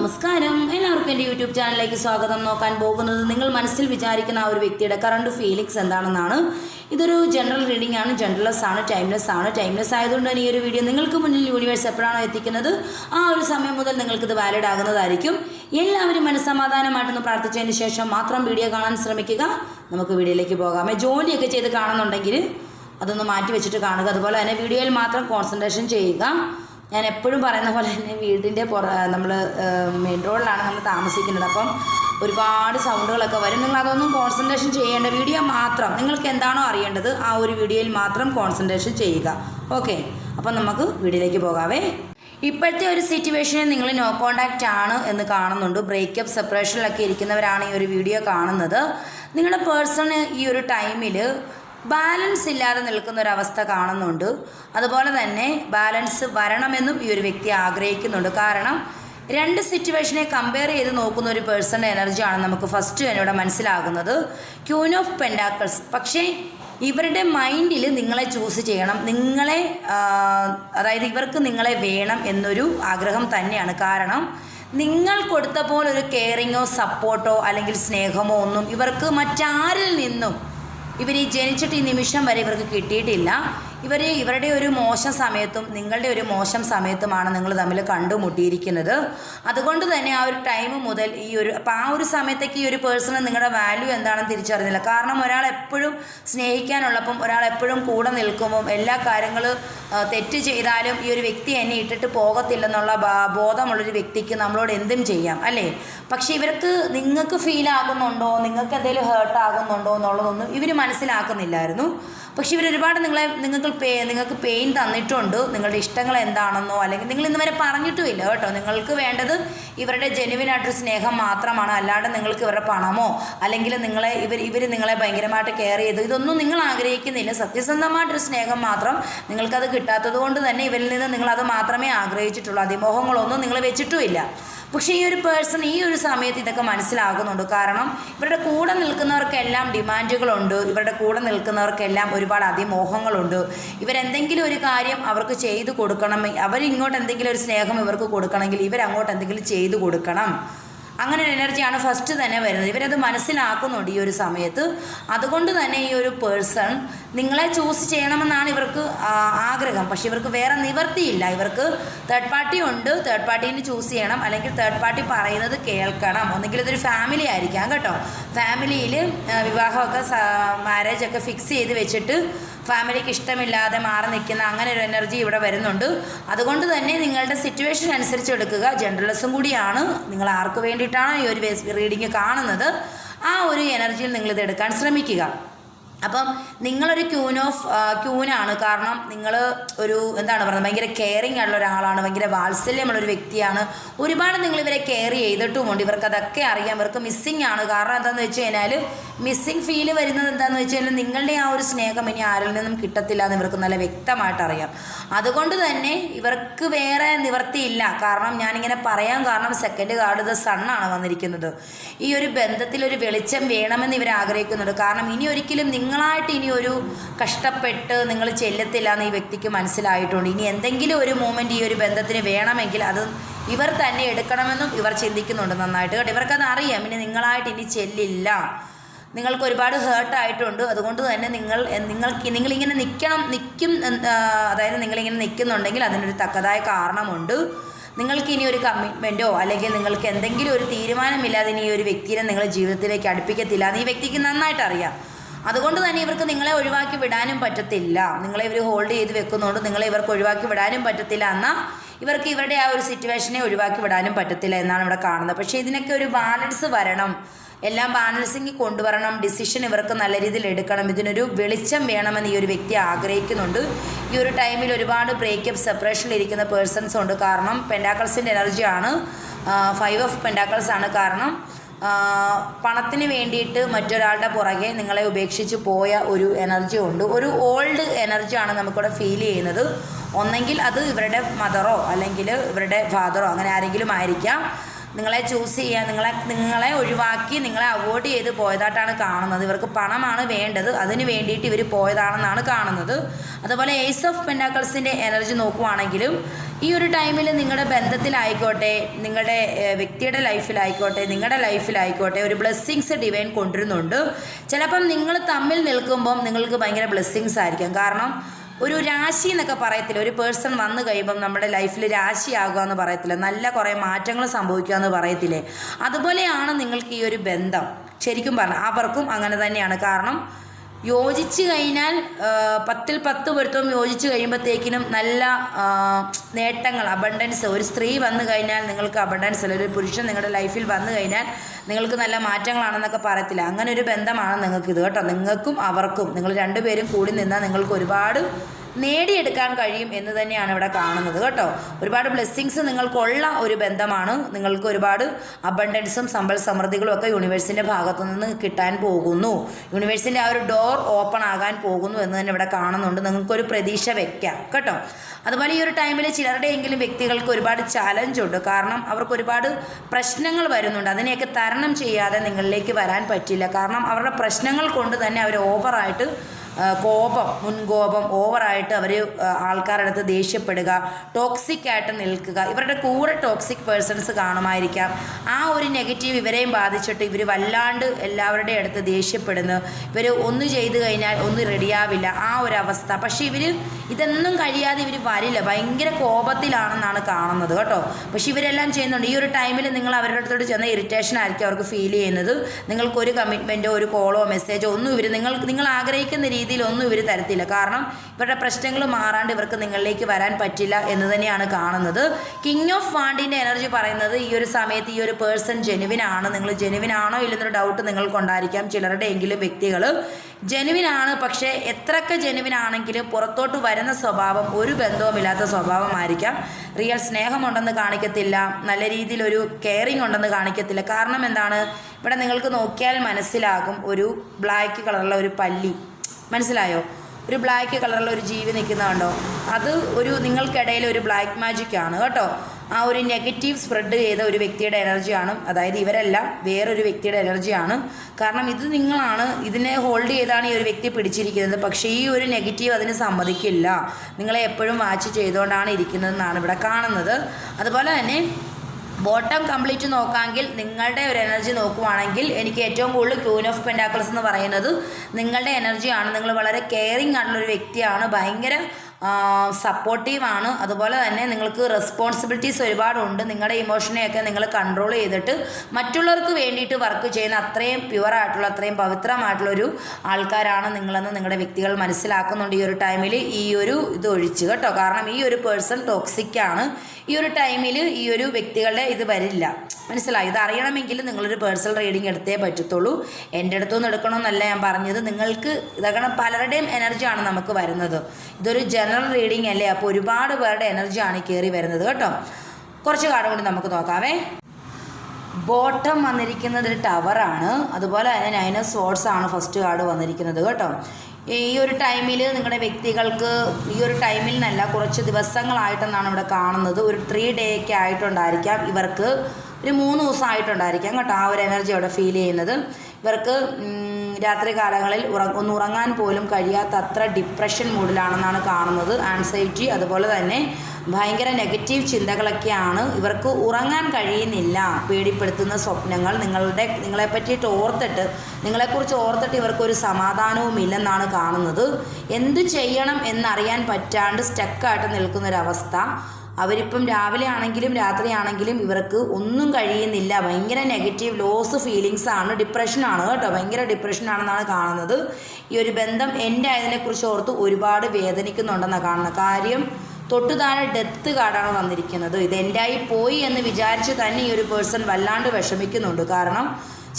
നമസ്കാരം. എല്ലാവർക്കും എന്റെ യൂട്യൂബ് ചാനലിലേക്ക് സ്വാഗതം. നോക്കാൻ പോകുന്നത് നിങ്ങൾ മനസ്സിൽ വിചാരിക്കുന്ന ആ ഒരു വ്യക്തിയുടെ കറണ്ട് ഫീലിങ്സ് എന്താണെന്നാണ്. ഇതൊരു ജനറൽ റീഡിംഗ് ആണ്. ജനറൽലെസ് ആണ് ടൈംലെസ് ആണ്. ടൈംലെസ് ആയതുകൊണ്ട് തന്നെ ഈ ഒരു വീഡിയോ നിങ്ങൾക്ക് മുന്നിൽ യൂണിവേഴ്സ് എപ്പോഴാണോ എത്തിക്കുന്നത് ആ ഒരു സമയം മുതൽ നിങ്ങൾക്കിത് വാലിഡ് ആകുന്നതായിരിക്കും. എല്ലാവരും മനസ്സമാധാനമായിട്ടൊന്ന് പ്രാർത്ഥിച്ചതിന് ശേഷം മാത്രം വീഡിയോ കാണാൻ ശ്രമിക്കുക. നമുക്ക് വീഡിയോയിലേക്ക് പോകാമേ ജോലിയൊക്കെ ചെയ്ത് കാണുന്നുണ്ടെങ്കിൽ അതൊന്ന് മാറ്റി വെച്ചിട്ട് കാണുക. അതുപോലെ തന്നെ വീഡിയോയിൽ മാത്രം കോൺസെൻട്രേഷൻ ചെയ്യുക. ഞാൻ എപ്പോഴും പറയുന്ന പോലെ തന്നെ വീടിന്റെ പുറ നമ്മൾ മെയിൻ റോഡിലാണ് നമ്മൾ താമസിക്കുന്നത്. അപ്പം ഒരുപാട് സൗണ്ടുകളൊക്കെ വരും. നിങ്ങൾ അതൊന്നും കോൺസെൻട്രേഷൻ ചെയ്യേണ്ട വീഡിയോ മാത്രം നിങ്ങൾക്ക് എന്താണോ അറിയേണ്ടത് ആ ഒരു വീഡിയോയിൽ മാത്രം കോൺസെൻട്രേഷൻ ചെയ്യുക. ഓക്കെ അപ്പം നമുക്ക് വീഡിയോയിലേക്ക് പോകാവേ. ഇപ്പോഴത്തെ ഒരു സിറ്റുവേഷനിൽ നിങ്ങൾ നോ കോണ്ടാക്റ്റ് ആണ് എന്ന് കാണുന്നുണ്ട്. ബ്രേക്കപ്പ് സെപ്പറേഷനിലൊക്കെ ഇരിക്കുന്നവരാണ് ഈ ഒരു വീഡിയോ കാണുന്നത്. നിങ്ങളുടെ പേഴ്സണ് ഈ ഒരു ടൈമിൽ ബാലൻസ് ഇല്ലാതെ നിൽക്കുന്ന ഒരു അവസ്ഥ കാണുന്നുണ്ട്. അതുപോലെ തന്നെ ബാലൻസ് വരണമെന്നും ഈ ഒരു വ്യക്തി ആഗ്രഹിക്കുന്നുണ്ട്. കാരണം രണ്ട് സിറ്റുവേഷനെ കമ്പയർ ചെയ്ത് നോക്കുന്ന ഒരു പേഴ്സണിന്റെ എനർജിയാണ് നമുക്ക് ഫസ്റ്റ് തന്നെ ഇവിടെ മനസ്സിലാകുന്നത്. ക്യൂൻ ഓഫ് പെൻഡാക്കിൾസ് പക്ഷേ ഇവരുടെ മൈൻഡിൽ നിങ്ങളെ ചൂസ് ചെയ്യണം. നിങ്ങളെ അതായത് ഇവർക്ക് നിങ്ങളെ വേണം എന്നൊരു ആഗ്രഹം തന്നെയാണ്. കാരണം നിങ്ങൾ കൊടുത്ത പോലെ ഒരു കെയറിങ്ങോ സപ്പോർട്ടോ അല്ലെങ്കിൽ സ്നേഹമോ ഒന്നും ഇവർക്ക് മറ്റാരിൽ നിന്നും ഇവർ ഈ ജനിച്ചിട്ട് ഈ നിമിഷം വരെ ഇവർക്ക് കിട്ടിയിട്ടില്ല. ഇവർ ഇവരുടെ ഒരു മോശം സമയത്തും നിങ്ങളുടെ ഒരു മോശം സമയത്തുമാണ് നിങ്ങൾ തമ്മിൽ കണ്ടുമുട്ടിയിരിക്കുന്നത്. അതുകൊണ്ട് തന്നെ ആ ഒരു ടൈം മുതൽ ഈ ഒരു അപ്പോൾ ആ ഒരു സമയത്തേക്ക് ഈ ഒരു പേഴ്സണ് നിങ്ങളുടെ വാല്യൂ എന്താണെന്ന് തിരിച്ചറിഞ്ഞില്ല. കാരണം ഒരാൾ എപ്പോഴും സ്നേഹിക്കാനുള്ളപ്പം ഒരാൾ എപ്പോഴും കൂടെ നിൽക്കുമ്പം എല്ലാ കാര്യങ്ങളും തെറ്റ് ചെയ്താലും ഈ ഒരു വ്യക്തി എന്നെ ഇട്ടിട്ട് പോകത്തില്ലെന്നുള്ള ബോധമുള്ളൊരു വ്യക്തിക്ക് നമ്മളോട് എന്തും ചെയ്യാം അല്ലേ? പക്ഷേ ഇവർക്ക് നിങ്ങൾക്ക് ഫീൽ ആകുന്നുണ്ടോ? നിങ്ങൾക്ക് എന്തെങ്കിലും ഹേർട്ട് ആകുന്നുണ്ടോ എന്നുള്ളതൊന്നും ഇവർ മനസ്സിലാക്കുന്നില്ലായിരുന്നു. പക്ഷേ ഇവർ ഒരുപാട് നിങ്ങളെ നിങ്ങൾക്ക് പേ നിങ്ങൾക്ക് പെയിൻ തന്നിട്ടുണ്ട്. നിങ്ങളുടെ ഇഷ്ടങ്ങൾ എന്താണെന്നോ അല്ലെങ്കിൽ നിങ്ങൾ ഇന്ന് വരെ പറഞ്ഞിട്ടുമില്ല കേട്ടോ. നിങ്ങൾക്ക് വേണ്ടത് ഇവരുടെ ജെനുവിനായിട്ടൊരു സ്നേഹം മാത്രമാണ്. അല്ലാണ്ട് നിങ്ങൾക്ക് ഇവരുടെ പണമോ അല്ലെങ്കിൽ നിങ്ങളെ ഇവർ ഇവർ നിങ്ങളെ ഭയങ്കരമായിട്ട് കെയർ ചെയ്തു. ഇതൊന്നും നിങ്ങൾ ആഗ്രഹിക്കുന്നില്ല. സത്യസന്ധമായിട്ടൊരു സ്നേഹം മാത്രം നിങ്ങൾക്കത് കിട്ടാത്തത് കൊണ്ട് തന്നെ ഇവരിൽ നിന്ന് നിങ്ങളത് മാത്രമേ ആഗ്രഹിച്ചിട്ടുള്ളൂ. അതിമോഹങ്ങളൊന്നും നിങ്ങൾ വെച്ചിട്ടുമില്ല. പക്ഷേ ഈ ഒരു പേഴ്സൺ ഈ ഒരു സമയത്ത് ഇതൊക്കെ മനസ്സിലാകുന്നുണ്ട്. കാരണം ഇവരുടെ കൂടെ നിൽക്കുന്നവർക്കെല്ലാം ഡിമാൻഡുകളുണ്ട്. ഇവരുടെ കൂടെ നിൽക്കുന്നവർക്കെല്ലാം ഒരുപാട് അതിമോഹങ്ങളുണ്ട്. ഇവരെന്തെങ്കിലും ഒരു കാര്യം അവർക്ക് ചെയ്തു കൊടുക്കണം. അവരിങ്ങോട്ട് എന്തെങ്കിലും ഒരു സ്നേഹം ഇവർക്ക് കൊടുക്കണമെങ്കിൽ ഇവരങ്ങോട്ട് എന്തെങ്കിലും ചെയ്തു കൊടുക്കണം. അങ്ങനെ ഒരു എനർജിയാണ് ഫസ്റ്റ് തന്നെ വരുന്നത്. ഇവരത് മനസ്സിലാക്കുന്നുണ്ട് ഈ ഒരു സമയത്ത്. അതുകൊണ്ട് തന്നെ ഈ ഒരു പേഴ്സൺ നിങ്ങളെ ചൂസ് ചെയ്യണമെന്നാണ് ഇവർക്ക് ആഗ്രഹം. പക്ഷെ ഇവർക്ക് വേറെ നിവർത്തിയില്ല. ഇവർക്ക് തേർഡ് പാർട്ടി ഉണ്ട്. തേർഡ് പാർട്ടീനെ ചൂസ് ചെയ്യണം. അല്ലെങ്കിൽ തേർഡ് പാർട്ടി പറയുന്നത് കേൾക്കണം. ഒന്നെങ്കിൽ ഇതൊരു ഫാമിലി ആയിരിക്കാം കേട്ടോ. ഫാമിലിയിൽ വിവാഹമൊക്കെ മാരേജൊക്കെ ഫിക്സ് ചെയ്ത് വെച്ചിട്ട് ഫാമിലിക്ക് ഇഷ്ടമില്ലാതെ മാറി നിൽക്കുന്ന അങ്ങനെ ഒരു എനർജി ഇവിടെ വരുന്നുണ്ട്. അതുകൊണ്ട് തന്നെ നിങ്ങളുടെ സിറ്റുവേഷൻ അനുസരിച്ച് എടുക്കുക. ജനറലിസം കൂടിയാണ്. നിങ്ങൾ ആർക്ക് വേണ്ടിയിട്ടാണ് ഈ ഒരു റീഡിങ് കാണുന്നത്? ആ ഒരു എനർജിയിൽ നിങ്ങളിത് എടുക്കാൻ ശ്രമിക്കുക. അപ്പം നിങ്ങളൊരു ക്യൂൻ ഓഫ് ക്യൂനാണ് കാരണം നിങ്ങൾ ഒരു എന്താണ് പറയുന്നത് ഭയങ്കര കെയറിങ് ആയിട്ടുള്ള ഒരാളാണ് ഭയങ്കര വാത്സല്യമുള്ള ഒരു വ്യക്തിയാണ്. ഒരുപാട് നിങ്ങൾ ഇവരെ കെയർ ചെയ്തിട്ടുമുണ്ട് ഇവർക്ക് അതൊക്കെ അറിയാം. ഇവർക്ക് മിസ്സിങ് ആണ്. കാരണം എന്താണെന്ന് വെച്ച് കഴിഞ്ഞാൽ മിസ്സിങ് ഫീൽ വരുന്നത് എന്താണെന്ന് വെച്ച് കഴിഞ്ഞാൽ നിങ്ങളുടെ ആ ഒരു സ്നേഹം ഇനി ആരിൽ നിന്നും കിട്ടത്തില്ല എന്ന് ഇവർക്ക് നല്ല വ്യക്തമായിട്ട് അറിയാം. അതുകൊണ്ട് തന്നെ ഇവർക്ക് വേറെ നിവർത്തിയില്ല. കാരണം ഞാനിങ്ങനെ പറയാൻ കാരണം സെക്കൻഡ് കാർഡ് ദ സണ്ണാണ് വന്നിരിക്കുന്നത്. ഈ ഒരു ബന്ധത്തിൽ ഒരു വെളിച്ചം വേണമെന്ന് ഇവർ ആഗ്രഹിക്കുന്നുണ്ട്. കാരണം ഇനി ഒരിക്കലും നിങ്ങളായിട്ട് ഇനി ഒരു കഷ്ടപ്പെട്ട് നിങ്ങൾ ചെല്ലത്തില്ല എന്ന് ഈ വ്യക്തിക്ക് മനസ്സിലായിട്ടുണ്ട്. ഇനി എന്തെങ്കിലും ഒരു മൂമെന്റ് ഈ ഒരു ബന്ധത്തിന് വേണമെങ്കിൽ അത് ഇവർ തന്നെ എടുക്കണമെന്നും ഇവർ ചിന്തിക്കുന്നുണ്ട് നന്നായിട്ട്. കേട്ടോ ഇവർക്കത് അറിയാം. ഇനി നിങ്ങളായിട്ട് ഇനി ചെല്ലില്ല. നിങ്ങൾക്ക് ഒരുപാട് ഹേർട്ടായിട്ടുണ്ട് അതുകൊണ്ട് തന്നെ നിങ്ങൾ നിങ്ങൾക്ക് നിങ്ങളിങ്ങനെ നിൽക്കണം നിൽക്കും അതായത് നിങ്ങളിങ്ങനെ നിൽക്കുന്നുണ്ടെങ്കിൽ അതിനൊരു തക്കതായ കാരണമുണ്ട്. നിങ്ങൾക്ക് ഇനി ഒരു കമ്മിറ്റ്മെന്റോ അല്ലെങ്കിൽ നിങ്ങൾക്ക് എന്തെങ്കിലും ഒരു തീരുമാനമില്ലാതെ ഇനി ഈ ഒരു വ്യക്തിയെ നിങ്ങൾ ജീവിതത്തിലേക്ക് അടുപ്പിക്കത്തില്ല. എന്ന് ഈ വ്യക്തിക്ക് നന്നായിട്ട് അറിയാം. അതുകൊണ്ട് തന്നെ ഇവർക്ക് നിങ്ങളെ ഒഴിവാക്കി വിടാനും പറ്റത്തില്ല. നിങ്ങളെ ഇവർ ഹോൾഡ് ചെയ്ത് വെക്കുന്നതുകൊണ്ട് നിങ്ങളെ ഇവർക്ക് ഒഴിവാക്കി വിടാനും പറ്റത്തില്ല എന്നാൽ ഇവർക്ക് ഇവരുടെ ആ ഒരു സിറ്റുവേഷനെ ഒഴിവാക്കി വിടാനും പറ്റത്തില്ല എന്നാണ് ഇവിടെ കാണുന്നത്. പക്ഷേ ഇതിനൊക്കെ ഒരു ബാലൻസ് വരണം. എല്ലാം ബാലൻസിങ് കൊണ്ടുവരണം. ഡിസിഷൻ ഇവർക്ക് നല്ല രീതിയിൽ എടുക്കണം. ഇതിനൊരു വെളിച്ചം വേണമെന്ന് ഈ ഒരു വ്യക്തി ആഗ്രഹിക്കുന്നുണ്ട്. ഈ ഒരു ടൈമിൽ ഒരുപാട് ബ്രേക്കപ്പ് സെപ്പറേഷനിൽ ഇരിക്കുന്ന പേഴ്സൺസ് ഉണ്ട്. കാരണം പെൻഡാക്കൾസിന്റെ എനർജിയാണ് ഫൈവ് ഓഫ് പെൻഡാക്കൾസ് ആണ് കാരണം. പണത്തിന് വേണ്ടിയിട്ട് മറ്റൊരാളുടെ പുറകെ നിങ്ങളെ ഉപേക്ഷിച്ച് പോയ ഒരു എനർജി ഉണ്ട്. ഒരു ഓൾഡ് എനർജിയാണ് നമുക്കിവിടെ ഫീൽ ചെയ്യുന്നത്. ഒന്നെങ്കിൽ അത് ഇവരുടെ മദറോ അല്ലെങ്കിൽ ഇവരുടെ ഫാദറോ അങ്ങനെ ആരെങ്കിലും ആയിരിക്കാം. നിങ്ങളെ ചൂസ് ചെയ്യുക നിങ്ങളെ നിങ്ങളെ ഒഴിവാക്കി നിങ്ങളെ അവോയ്ഡ് ചെയ്ത് പോയതായിട്ടാണ് കാണുന്നത്. ഇവർക്ക് പണമാണ് വേണ്ടത്. അതിന് വേണ്ടിയിട്ട് ഇവർ പോയതാണെന്നാണ് കാണുന്നത്. അതുപോലെ ഏസ് ഓഫ് പെൻഡാക്കിൾസിന്റെ എനർജി നോക്കുവാണെങ്കിലും ഈ ഒരു ടൈമിൽ നിങ്ങളുടെ ബന്ധത്തിലായിക്കോട്ടെ നിങ്ങളുടെ വ്യക്തിയുടെ ലൈഫിലായിക്കോട്ടെ നിങ്ങളുടെ ലൈഫിലായിക്കോട്ടെ ഒരു ബ്ലെസ്സിങ്സ് ഡിവൈൻ കൊണ്ടുവരുന്നുണ്ട്. ചിലപ്പം നിങ്ങൾ തമ്മിൽ നിൽക്കുമ്പം നിങ്ങൾക്ക് ഭയങ്കര ബ്ലെസ്സിങ്സ് ആയിരിക്കും. കാരണം ഒരു രാശി എന്നൊക്കെ പറയത്തില്ല? ഒരു പേഴ്സൺ വന്നു കഴിയുമ്പം നമ്മുടെ ലൈഫിൽ രാശിയാകുക എന്ന് പറയത്തില്ല? നല്ല കുറേ മാറ്റങ്ങൾ സംഭവിക്കുക എന്ന് പറയത്തില്ലേ? അതുപോലെയാണ് നിങ്ങൾക്ക് ഈ ഒരു ബന്ധം. ശരിക്കും പറഞ്ഞാൽ അവർക്കും അങ്ങനെ തന്നെയാണ്. കാരണം യോജിച്ച് കഴിഞ്ഞാൽ പത്തിൽ പത്ത് പൊരുത്തവും യോജിച്ച് കഴിയുമ്പോഴത്തേക്കിനും നല്ല നേട്ടങ്ങൾ അബണ്ടൻസ് ഒരു സ്ത്രീ വന്നു കഴിഞ്ഞാൽ നിങ്ങൾക്ക് അബണ്ടൻസ് അല്ല. ഒരു പുരുഷൻ നിങ്ങളുടെ ലൈഫിൽ വന്നു കഴിഞ്ഞാൽ നിങ്ങൾക്ക് നല്ല മാറ്റങ്ങളാണെന്നൊക്കെ പറയത്തില്ല. അങ്ങനെ ഒരു ബന്ധമാണ് നിങ്ങൾക്ക് ഇത് കേട്ടോ. നിങ്ങൾക്കും അവർക്കും. നിങ്ങൾ രണ്ടുപേരും കൂടി നിന്നാൽ നിങ്ങൾക്ക് ഒരുപാട് നേടിയെടുക്കാൻ കഴിയും എന്ന് തന്നെയാണ് ഇവിടെ കാണുന്നത് കേട്ടോ. ഒരുപാട് ബ്ലെസ്സിങ്സ് നിങ്ങൾക്കുള്ള ഒരു ബന്ധമാണ്. നിങ്ങൾക്ക് ഒരുപാട് അബണ്ടൻസും സമ്പൽ സമൃദ്ധികളും ഒക്കെ യൂണിവേഴ്സിന്റെ ഭാഗത്തു നിന്ന് കിട്ടാൻ പോകുന്നു. യൂണിവേഴ്സിന്റെ ആ ഒരു ഡോർ ഓപ്പൺ ആകാൻ പോകുന്നു എന്ന് തന്നെ ഇവിടെ കാണുന്നുണ്ട്. നിങ്ങൾക്കൊരു പ്രതീക്ഷ വെക്കാം കേട്ടോ. അതുപോലെ ഈ ഒരു ടൈമിൽ ചിലരുടെയെങ്കിലും വ്യക്തികൾക്ക് ഒരുപാട് ചാലഞ്ച് ഉണ്ട്. കാരണം അവർക്ക് ഒരുപാട് പ്രശ്നങ്ങൾ വരുന്നുണ്ട്. അതിനെയൊക്കെ തരണം ചെയ്യാതെ നിങ്ങളിലേക്ക് വരാൻ പറ്റില്ല. കാരണം അവരുടെ പ്രശ്നങ്ങൾ കൊണ്ട് തന്നെ അവർ ഓവറായിട്ട് കോപം മുൻകോപം ഓവറായിട്ട് അവർ ആൾക്കാരുടെ അടുത്ത് ദേഷ്യപ്പെടുക ടോക്സിക് ആയിട്ട് നിൽക്കുക. ഇവരുടെ കൂടെ ടോക്സിക് പേഴ്സൺസ് കാണുമായിരിക്കാം. ആ ഒരു നെഗറ്റീവ് ഇവരെയും ബാധിച്ചിട്ട് ഇവർ വല്ലാണ്ട് എല്ലാവരുടെ അടുത്ത് ദേഷ്യപ്പെടുന്നു. ഇവർ ഒന്ന് ചെയ്തു കഴിഞ്ഞാൽ ഒന്ന് റെഡിയാവില്ല ആ ഒരു അവസ്ഥ. പക്ഷേ ഇവർ ഇതൊന്നും കഴിയാതെ ഇവർ വരില്ല. ഭയങ്കര കോപത്തിലാണെന്നാണ് കാണുന്നത് കേട്ടോ. പക്ഷേ ഇവരെല്ലാം ചെയ്യുന്നുണ്ട്. ഈ ഒരു ടൈമിൽ നിങ്ങൾ അവരുടെ അടുത്തോട്ട് ചെന്ന ഇറിറ്റേഷൻ ആയിരിക്കും അവർക്ക് ഫീൽ ചെയ്യുന്നത്. നിങ്ങൾക്കൊരു കമ്മിറ്റ്മെന്റോ ഒരു കോളോ മെസ്സേജോ ഒന്നും ഇവർ നിങ്ങൾ നിങ്ങൾ ആഗ്രഹിക്കുന്ന രീതിയിൽ ഒന്നും ഇവർ തരത്തില്ല. കാരണം ഇവരുടെ പ്രശ്നങ്ങൾ മാറാണ്ട് ഇവർക്ക് നിങ്ങളിലേക്ക് വരാൻ പറ്റില്ല എന്ന് തന്നെയാണ് കാണുന്നത്. കിങ് ഓഫ് വാണ്ടിന്റെ എനർജി പറയുന്നത് ഈ ഒരു സമയത്ത് ഈ ഒരു പേഴ്സൺ ജെനുവിൻ ആണ്. നിങ്ങൾ ജെനുവിൻ ആണോ ഇല്ലെന്നൊരു ഡൗട്ട് നിങ്ങൾക്കുണ്ടായിരിക്കാം ചിലരുടെ എങ്കിലും വ്യക്തികൾ ജെനുവിൻ ആണ്. പക്ഷേ എത്രയൊക്കെ ജെനുവിൻ ആണെങ്കിലും പുറത്തോട്ട് വരുന്ന സ്വഭാവം ഒരു ബന്ധവുമില്ലാത്ത സ്വഭാവമായിരിക്കാം. റിയൽ സ്നേഹമുണ്ടെന്ന് കാണിക്കത്തില്ല. നല്ല രീതിയിലൊരു കെയറിങ് ഉണ്ടെന്ന് കാണിക്കത്തില്ല. കാരണം എന്താണ്? ഇവിടെ നിങ്ങൾക്ക് നോക്കിയാൽ മനസ്സിലാകും. ഒരു ബ്ലാക്ക് കളറുള്ള ഒരു പല്ലി. മനസ്സിലായോ? ഒരു ബ്ലാക്ക് കളറുള്ള ഒരു ജീവി നിൽക്കുന്നതുണ്ടോ അത് ഒരു നിങ്ങൾക്കിടയിൽ ഒരു ബ്ലാക്ക് മാജിക് ആണ് കേട്ടോ. ആ ഒരു നെഗറ്റീവ് സ്പ്രെഡ് ചെയ്ത ഒരു വ്യക്തിയുടെ എനർജിയാണ് അതായത് ഇവരല്ല വേറൊരു വ്യക്തിയുടെ എനർജിയാണ് കാരണം ഇത് നിങ്ങളാണ്. ഇതിനെ ഹോൾഡ് ചെയ്താണ് ഈ ഒരു വ്യക്തി പിടിച്ചിരിക്കുന്നത്. പക്ഷേ ഈ ഒരു നെഗറ്റീവ് അതിന് സമ്മതിക്കില്ല. നിങ്ങളെ എപ്പോഴും വാച്ച് ചെയ്തുകൊണ്ടാണ് ഇരിക്കുന്നതെന്നാണ് ഇവിടെ കാണുന്നത്. അതുപോലെ തന്നെ ബോട്ടം കംപ്ലീറ്റ് നോക്കാമെങ്കിൽ നിങ്ങളുടെ ഒരു എനർജി നോക്കുവാണെങ്കിൽ എനിക്ക് ഏറ്റവും കൂടുതൽ ക്യൂൻ ഓഫ് പെൻഡാക്കിൾസ് എന്ന് പറയുന്നത് നിങ്ങളുടെ എനർജിയാണ്. നിങ്ങൾ വളരെ കെയറിങ് ആയിട്ടുള്ള ഒരു വ്യക്തിയാണ്. ഭയങ്കര സപ്പോർട്ടീവാണ് അതുപോലെ തന്നെ നിങ്ങൾക്ക് റെസ്പോൺസിബിലിറ്റീസ് ഒരുപാടുണ്ട്. നിങ്ങളുടെ ഇമോഷനെയൊക്കെ നിങ്ങൾ കൺട്രോൾ ചെയ്തിട്ട് മറ്റുള്ളവർക്ക് വേണ്ടിയിട്ട് വർക്ക് ചെയ്യുന്ന അത്രയും പ്യുവർ ആയിട്ടുള്ള അത്രയും പവിത്രമായിട്ടുള്ള ഒരു ആൾക്കാരാണ് നിങ്ങളെന്ന് നിങ്ങളുടെ വ്യക്തികൾ മനസ്സിലാക്കുന്നുണ്ട് ഈ ഒരു ടൈമിൽ ഈ ഒരു ഇത് ഒഴിച്ച് കേട്ടോ. കാരണം ഈ ഒരു പേഴ്സൺ ടോക്സിക്കാണ് ഈ ഒരു ടൈമിൽ ഈ ഒരു വ്യക്തികളുടെ ഇത് വരില്ല. മനസ്സിലായി? ഇത് അറിയണമെങ്കിൽ നിങ്ങളൊരു പേഴ്സണൽ റീഡിംഗ് എടുത്തേ പറ്റത്തുള്ളൂ. എന്റെ അടുത്തുനിന്ന് എടുക്കണമെന്നല്ല ഞാൻ പറഞ്ഞത്. നിങ്ങൾക്ക് ഇതാകണം പലരുടെയും എനർജിയാണ് നമുക്ക് വരുന്നത്. ഇതൊരു ജനറൽ റീഡിംഗ് അല്ലേ? അപ്പോൾ ഒരുപാട് പേരുടെ എനർജിയാണ് കയറി വരുന്നത് കേട്ടോ. കുറച്ച് കാർഡ് കൂടി നമുക്ക് നോക്കാവേ. ബോട്ടം വന്നിരിക്കുന്നത് ഒരു ടവറാണ് അതുപോലെ തന്നെ നൈൻ ഓഫ് ആണ് ഫസ്റ്റ് കാർഡ് വന്നിരിക്കുന്നത് കേട്ടോ. ഈ ഒരു ടൈമിൽ നിങ്ങളുടെ വ്യക്തികൾക്ക് ഈ ഒരു ടൈമിൽ നിന്നല്ല കുറച്ച് ദിവസങ്ങളായിട്ടെന്നാണ് ഇവിടെ കാണുന്നത്. ഒരു ത്രീ ഡേ ഒക്കെ ആയിട്ടുണ്ടായിരിക്കാം ഇവർക്ക്. ഒരു മൂന്ന് ദിവസമായിട്ടുണ്ടായിരിക്കാം കേട്ടോ ആ ഒരു എനർജി അവിടെ ഫീൽ ചെയ്യുന്നത്. ഇവർക്ക് രാത്രി കാലങ്ങളിൽ ഒന്ന് ഉറങ്ങാൻ പോലും കഴിയാത്ത അത്ര ഡിപ്രഷൻ മൂഡിലാണെന്നാണ് കാണുന്നത്. ആൻസൈറ്റി അതുപോലെ തന്നെ ഭയങ്കര നെഗറ്റീവ് ചിന്തകളൊക്കെയാണ്. ഇവർക്ക് ഉറങ്ങാൻ കഴിയുന്നില്ല പേടിപ്പെടുത്തുന്ന സ്വപ്നങ്ങൾ. നിങ്ങളുടെ നിങ്ങളെ പറ്റിയിട്ട് ഓർത്തിട്ട് നിങ്ങളെക്കുറിച്ച് ഓർത്തിട്ട് ഇവർക്കൊരു സമാധാനവും ഇല്ലെന്നാണ് കാണുന്നത്. എന്ത് ചെയ്യണം എന്നറിയാൻ പറ്റാണ്ട് സ്റ്റക്കായിട്ട് നിൽക്കുന്നൊരവസ്ഥ. അവരിപ്പം രാവിലെ ആണെങ്കിലും രാത്രി ആണെങ്കിലും ഇവർക്ക് ഒന്നും കഴിയുന്നില്ല. ഭയങ്കര നെഗറ്റീവ് ലോസ് ഫീലിങ്സ് ആണ്. ഡിപ്രഷനാണ് കേട്ടോ. ഭയങ്കര ഡിപ്രഷനാണെന്നാണ് കാണുന്നത്. ഈ ഒരു ബന്ധം എന്റെ ആയതിനെക്കുറിച്ച് ഓർത്ത് ഒരുപാട് വേദനിക്കുന്നുണ്ടെന്നാണ് കാണുന്നത്. കാര്യം തൊട്ടു താഴെ ഡെത്ത് കാർഡാണ് വന്നിരിക്കുന്നത്. ഇത് പോയി എന്ന് വിചാരിച്ച് തന്നെ ഈ ഒരു പേഴ്സൺ വല്ലാണ്ട് വിഷമിക്കുന്നുണ്ട്. കാരണം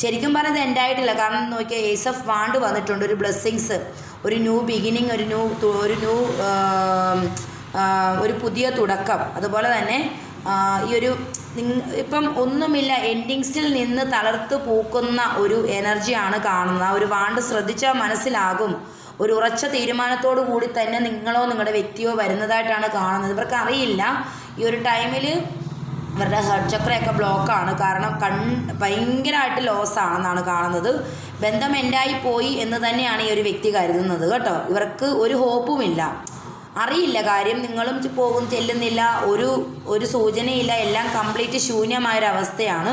ശരിക്കും പറഞ്ഞത് എന്റെ ആയിട്ടില്ല കാരണം നോക്കിയാൽ ഏസ് ഓഫ് വാണ്ട് വന്നിട്ടുണ്ട്. ഒരു ബ്ലെസ്സിങ്സ് ഒരു ന്യൂ ബിഗിനിങ് ഒരു ന്യൂ ഒരു ന്യൂ ഒരു പുതിയ തുടക്കം. അതുപോലെ തന്നെ ഈ ഒരു ഇപ്പം ഒന്നുമില്ല എൻഡിങ്സിൽ നിന്ന് തളർത്ത് പൂക്കുന്ന ഒരു എനർജിയാണ് കാണുന്നത്. ഒരു വാണ്ട് ശ്രദ്ധിച്ചാൽ മനസ്സിലാകും. ഒരു ഉറച്ച തീരുമാനത്തോടു കൂടി തന്നെ നിങ്ങളോ നിങ്ങളുടെ വ്യക്തിയോ വരുന്നതായിട്ടാണ് കാണുന്നത്. ഇവർക്ക് അറിയില്ല. ഈ ഒരു ടൈമിൽ ഇവരുടെ ഹെഡ് ചക്രയൊക്കെ ബ്ലോക്കാണ് കാരണം കൺ ഭയങ്കരമായിട്ട് ലോസ് ആണെന്നാണ് കാണുന്നത്. ബന്ധം എന്റായി പോയി എന്ന് തന്നെയാണ് ഈ ഒരു വ്യക്തി കരുതുന്നത് കേട്ടോ. ഇവർക്ക് ഒരു ഹോപ്പുമില്ല അറിയില്ല കാര്യം. നിങ്ങളും പോകും ചെല്ലുന്നില്ല. ഒരു ഒരു സൂചനയില്ല. എല്ലാം കംപ്ലീറ്റ് ശൂന്യമായൊരവസ്ഥയാണ്.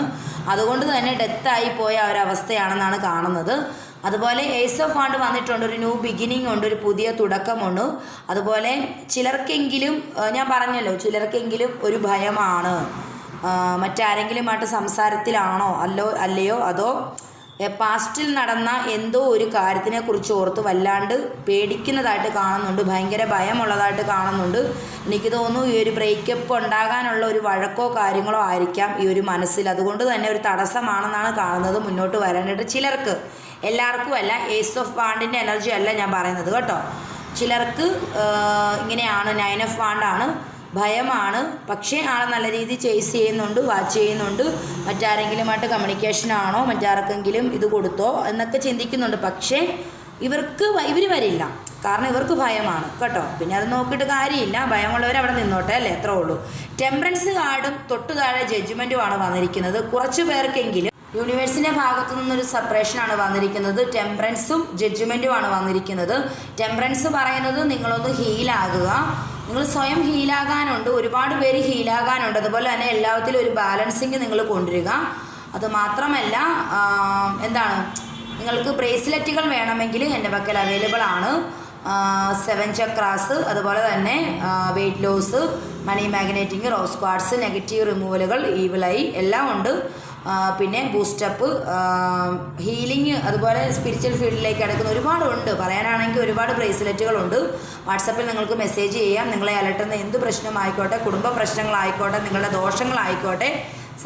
അതുകൊണ്ട് തന്നെ ഡെത്തായി പോയ ഒരവസ്ഥയാണെന്നാണ് കാണുന്നത്. അതുപോലെ ഏസ് ഓഫ് ഫണ്ട് വന്നിട്ടുണ്ട്. ഒരു ന്യൂ ബിഗിനിങ് ഉണ്ട്. ഒരു പുതിയ തുടക്കമുണ്ട്. അതുപോലെ ചിലർക്കെങ്കിലും ഞാൻ പറഞ്ഞല്ലോ ചിലർക്കെങ്കിലും ഒരു ഭയമാണ്. മറ്റാരെങ്കിലുമായിട്ട് സംസാരത്തിലാണോ? അല്ലോ അല്ലയോ? അതോ പാസ്റ്റിൽ നടന്ന എന്തോ ഒരു കാര്യത്തിനെ കുറിച്ച് ഓർത്ത് വല്ലാണ്ട് പേടിക്കുന്നതായിട്ട് കാണുന്നുണ്ട്. ഭയങ്കര ഭയമുള്ളതായിട്ട് കാണുന്നുണ്ട്. എനിക്ക് തോന്നുന്നു ഈ ഒരു ബ്രേക്കപ്പ് ഉണ്ടാകാനുള്ള ഒരു വഴക്കോ കാര്യങ്ങളോ ആയിരിക്കാം ഈ ഒരു മനസ്സിൽ. അതുകൊണ്ട് തന്നെ ഒരു തടസ്സമാണെന്നാണ് കാണുന്നത് മുന്നോട്ട് വരാനായിട്ട് ചിലർക്ക്. എല്ലാവർക്കും അല്ല ഏസ് ഓഫ് വാണ്ടിന്റെ എനർജി അല്ല ഞാൻ പറയുന്നത് കേട്ടോ. ചിലർക്ക് ഇങ്ങനെയാണ് നയൻ ഓഫ് വാണ്ടാണ് ഭയമാണ്. പക്ഷേ ആളെ നല്ല രീതിയിൽ ചേസ് ചെയ്യുന്നുണ്ട് വാച്ച് ചെയ്യുന്നുണ്ട്. മറ്റാരെങ്കിലുമായിട്ട് കമ്മ്യൂണിക്കേഷൻ ആണോ മറ്റാർക്കെങ്കിലും ഇത് കൊടുത്തോ എന്നൊക്കെ ചിന്തിക്കുന്നുണ്ട്. പക്ഷേ ഇവർക്ക് ഇവർ വരില്ല. കാരണം ഇവർക്ക് ഭയമാണ്. കേട്ടോ? പിന്നെ അത് നോക്കിയിട്ട് കാര്യമില്ല. ഭയമുള്ളവർ അവിടെ നിന്നോട്ടെ അല്ലേ? എത്ര ഉള്ളൂ. ടെമ്പറൻസ് കാർഡും തൊട്ടു താഴെ ജഡ്ജ്മെന്റുമാണ് വന്നിരിക്കുന്നത്. കുറച്ച് പേർക്കെങ്കിലും യൂണിവേഴ്സിന്റെ ഭാഗത്തു നിന്നൊരു സെപ്പറേഷനാണ് വന്നിരിക്കുന്നത്. ടെമ്പറൻസും ജഡ്ജ്മെന്റുമാണ് വന്നിരിക്കുന്നത്. ടെമ്പറൻസ് പറയുന്നത് നിങ്ങളൊന്ന് ഹീലാകുക നിങ്ങൾ സ്വയം ഹീലാകാനുണ്ട്. ഒരുപാട് പേര് ഹീലാകാനുണ്ട്. അതുപോലെ തന്നെ എല്ലാത്തിലും ഒരു ബാലൻസിങ് നിങ്ങൾ കൊണ്ടുവരിക. അത് മാത്രമല്ല എന്താണ് നിങ്ങൾക്ക് ബ്രേസ്ലെറ്റുകൾ വേണമെങ്കിൽ എന്റെ പക്കൽ അവൈലബിൾ ആണ്. സെവൻ ചക്രാസ് അതുപോലെ തന്നെ weight loss money magneting rose quartz negative റിമൂവലുകൾ ഈവിളായി എല്ലാം ഉണ്ട്. പിന്നെ ബൂസ്റ്റപ്പ് ഹീലിംഗ് അതുപോലെ സ്പിരിച്വൽ ഫീൽഡിലേക്ക് അടക്കുന്ന ഒരുപാടുണ്ട്. പറയാനാണെങ്കിൽ ഒരുപാട് ബ്രേസ്ലെറ്റുകളുണ്ട് വാട്സപ്പിൽ നിങ്ങൾക്ക് മെസ്സേജ് ചെയ്യാം. നിങ്ങളെ അലട്ടുന്ന എന്ത് പ്രശ്നമായിക്കോട്ടെ കുടുംബ പ്രശ്നങ്ങളായിക്കോട്ടെ നിങ്ങളുടെ ദോഷങ്ങളായിക്കോട്ടെ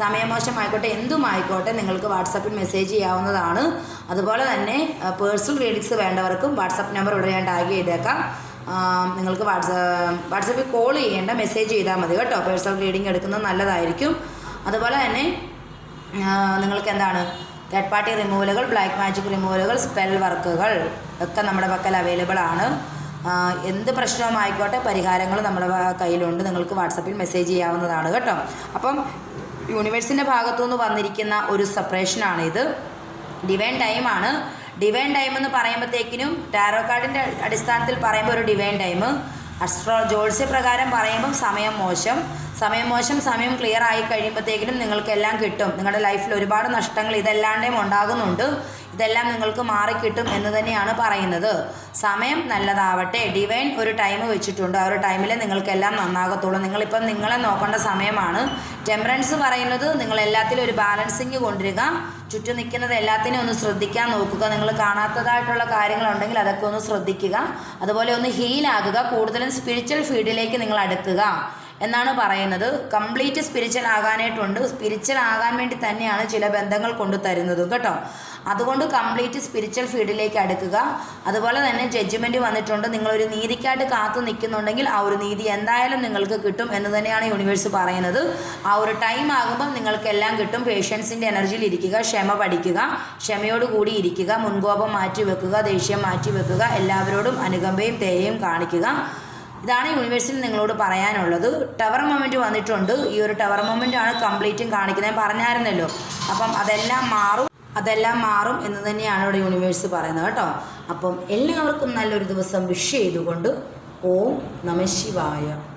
സമയമോശമായിക്കോട്ടെ എന്തുമായിക്കോട്ടെ നിങ്ങൾക്ക് വാട്സപ്പിൽ മെസ്സേജ് ചെയ്യാവുന്നതാണ്. അതുപോലെ തന്നെ പേഴ്സണൽ റീഡിങ്സ് വേണ്ടവർക്കും വാട്സപ്പ് നമ്പർ ഇവിടെ ഞാൻ ടാഗ് ചെയ്തേക്കാം. നിങ്ങൾക്ക് വാട്സപ്പ് വാട്സപ്പിൽ കോൾ ചെയ്യേണ്ട മെസ്സേജ് ചെയ്താൽ മതി കേട്ടോ. പേഴ്സണൽ റീഡിംഗ് എടുക്കുന്നത് നല്ലതായിരിക്കും. അതുപോലെ തന്നെ നിങ്ങൾക്ക് എന്താണ്? തേർഡ് പാർട്ടി റിമൂവലുകൾ ബ്ലാക്ക് മാജിക് റിമൂവലുകൾ സ്പെൽ വർക്കുകൾ ഒക്കെ നമ്മുടെ പക്കൽ അവൈലബിൾ ആണ്. എന്ത് പ്രശ്നവുമായിക്കോട്ടെ പരിഹാരങ്ങൾ നമ്മുടെ കയ്യിലുണ്ട്. നിങ്ങൾക്ക് വാട്സപ്പിൽ മെസ്സേജ് ചെയ്യാവുന്നതാണ് കേട്ടോ. അപ്പം യൂണിവേഴ്സിന്റെ ഭാഗത്തുനിന്ന് വന്നിരിക്കുന്ന ഒരു സെപ്പറേഷനാണ് ഇത്. ഡിവൈൻ ടൈമാണ് ഡിവൈൻ ടൈം എന്ന് പറയുമ്പോഴത്തേക്കിനും ടാരോ കാർഡിന്റെ അടിസ്ഥാനത്തിൽ പറയുമ്പോൾ ഒരു ഡിവൈൻ ടൈം അസ്ട്രോ ജോത്സ്യ പ്രകാരം പറയുമ്പം സമയം മോശം. സമയം മോശം സമയം ക്ലിയർ ആയി കഴിയുമ്പോഴത്തേക്കിനും നിങ്ങൾക്കെല്ലാം കിട്ടും. നിങ്ങളുടെ ലൈഫിൽ ഒരുപാട് നഷ്ടങ്ങൾ ഇതല്ലാണ്ടേയും ഉണ്ടാകുന്നുണ്ട്. ഇതെല്ലാം നിങ്ങൾക്ക് മാറിക്കിട്ടും എന്ന് തന്നെയാണ് പറയുന്നത്. സമയം നല്ലതാവട്ടെ. ഡിവൈൻ ഒരു ടൈം വെച്ചിട്ടുണ്ട്. ആ ഒരു ടൈമിൽ നിങ്ങൾക്കെല്ലാം നന്നാകത്തുള്ളൂ. നിങ്ങളിപ്പം നിങ്ങളെ നോക്കേണ്ട സമയമാണ്. ടെമ്പറൻസ് പറയുന്നത് നിങ്ങൾ എല്ലാത്തിലും ഒരു ബാലൻസിങ് കൊണ്ടുവരിക. ചുറ്റും നിൽക്കുന്നത് എല്ലാത്തിനും ഒന്ന് ശ്രദ്ധിക്കാൻ നോക്കുക. നിങ്ങൾ കാണാത്തതായിട്ടുള്ള കാര്യങ്ങളുണ്ടെങ്കിൽ അതൊക്കെ ഒന്ന് ശ്രദ്ധിക്കുക. അതുപോലെ ഒന്ന് ഹീലാകുക കൂടുതലും സ്പിരിച്വൽ ഫീൽഡിലേക്ക് നിങ്ങൾ അടുക്കുക എന്നാണ് പറയുന്നത്. Complete spiritual ആകാനായിട്ടുണ്ട്. സ്പിരിച്വൽ ആകാൻ വേണ്ടി തന്നെയാണ് ചില ബന്ധങ്ങൾ കൊണ്ടു തരുന്നതും കേട്ടോ? അതുകൊണ്ട് കംപ്ലീറ്റ് സ്പിരിച്വൽ ഫീൽഡിലേക്ക് അടുക്കുക. അതുപോലെ തന്നെ ജഡ്ജ്മെന്റ് വന്നിട്ടുണ്ട്. നിങ്ങളൊരു നീതിക്കായിട്ട് കാത്തു നിൽക്കുന്നുണ്ടെങ്കിൽ ആ ഒരു നീതി എന്തായാലും നിങ്ങൾക്ക് കിട്ടും എന്ന് തന്നെയാണ് യൂണിവേഴ്സ് പറയുന്നത്. ആ ഒരു ടൈം ആകുമ്പം നിങ്ങൾക്ക് എല്ലാം കിട്ടും പേഷ്യൻസിന്റെ എനർജിയിൽ ഇരിക്കുക ക്ഷമ പഠിക്കുക ക്ഷമയോട് കൂടി ഇരിക്കുക മുൻകോപം മാറ്റി വെക്കുക ദേഷ്യം മാറ്റി വെക്കുക എല്ലാവരോടും അനുകമ്പയും ദയയും കാണിക്കുക. ഇതാണ് യൂണിവേഴ്സിൽ നിങ്ങളോട് പറയാനുള്ളത്. ടവർ മൊമെന്റ് വന്നിട്ടുണ്ട്. ഈ ഒരു ടവർ മൊമെന്റ് ആണ് കംപ്ലീറ്റും കാണിക്കുന്നത്. പറഞ്ഞായിരുന്നല്ലോ. അപ്പം അതെല്ലാം മാറും. അതെല്ലാം മാറും എന്ന് തന്നെയാണ് ഇവിടെ യൂണിവേഴ്സ് പറയുന്നത് കേട്ടോ. അപ്പം എല്ലാവർക്കും നല്ലൊരു ദിവസം വിഷ് ചെയ്തുകൊണ്ട് ഓം നമ ശിവായ.